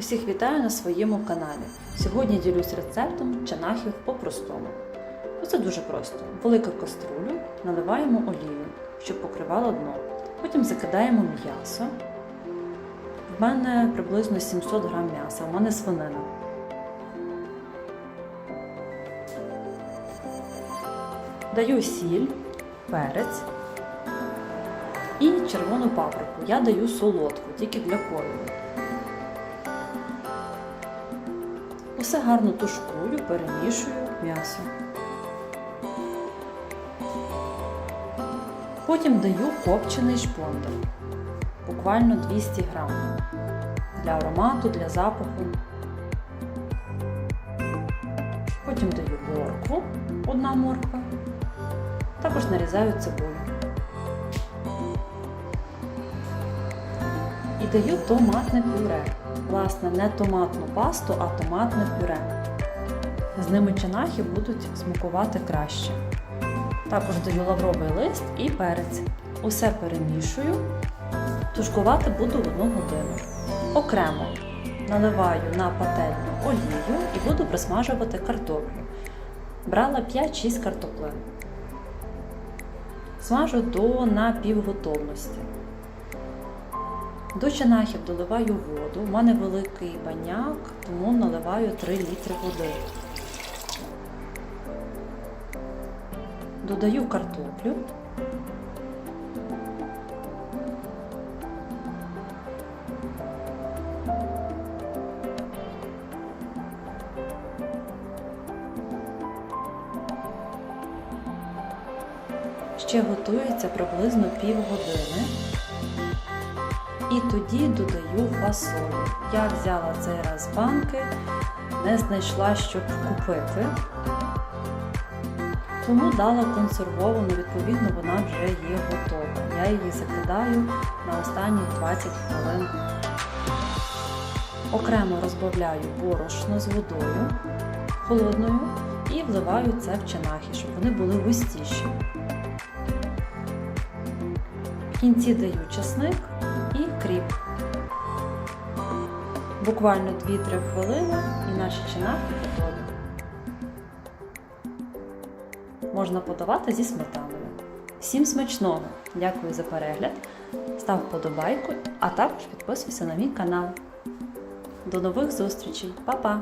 Усіх вітаю на своєму каналі. Сьогодні ділюсь рецептом чанахів по-простому. Це дуже просто. Велику каструлю наливаємо олію, щоб покривало дно. Потім закидаємо м'ясо. В мене приблизно 700 г м'яса, у мене свинина. Даю сіль, перець і червону паприку. Я даю солодку, тільки для кольору. Усе гарно тушкую, перемішую м'ясо. Потім даю копчений шпондер, буквально 200 грам. Для аромату, для запаху. Потім даю моркву, одна морква. Також нарізаю цибулю. І даю томатне пюре. Власне, не томатну пасту, а томатне пюре. З ними чинахи будуть смакувати краще. Також даю лавровий лист і перець. Усе перемішую. Тушкувати буду в одну годину. Окремо наливаю на пательню олію і буду присмажувати картоплю. Брала 5-6 картоплин. Смажу до напівготовності. До чинахів доливаю воду. У мене великий баняк, тому наливаю 3 літри води. Додаю картоплю. Ще готується приблизно півгодини. І тоді додаю фасолю. Я взяла цей раз банки, не знайшла, щоб купити. Тому дала консервовану, відповідно, вона вже є готова. Я її закидаю на останні 20 хвилин. Окремо розбавляю борошно з водою холодною і вливаю це в чинахи, щоб вони були густіші. Кінці даю чесник і кріп. Буквально 2-3 хвилини і наші чинахи готові. Можна подавати зі сметаною. Всім смачного! Дякую за перегляд. Став вподобайку, а також підписуйся на мій канал. До нових зустрічей. Па-па!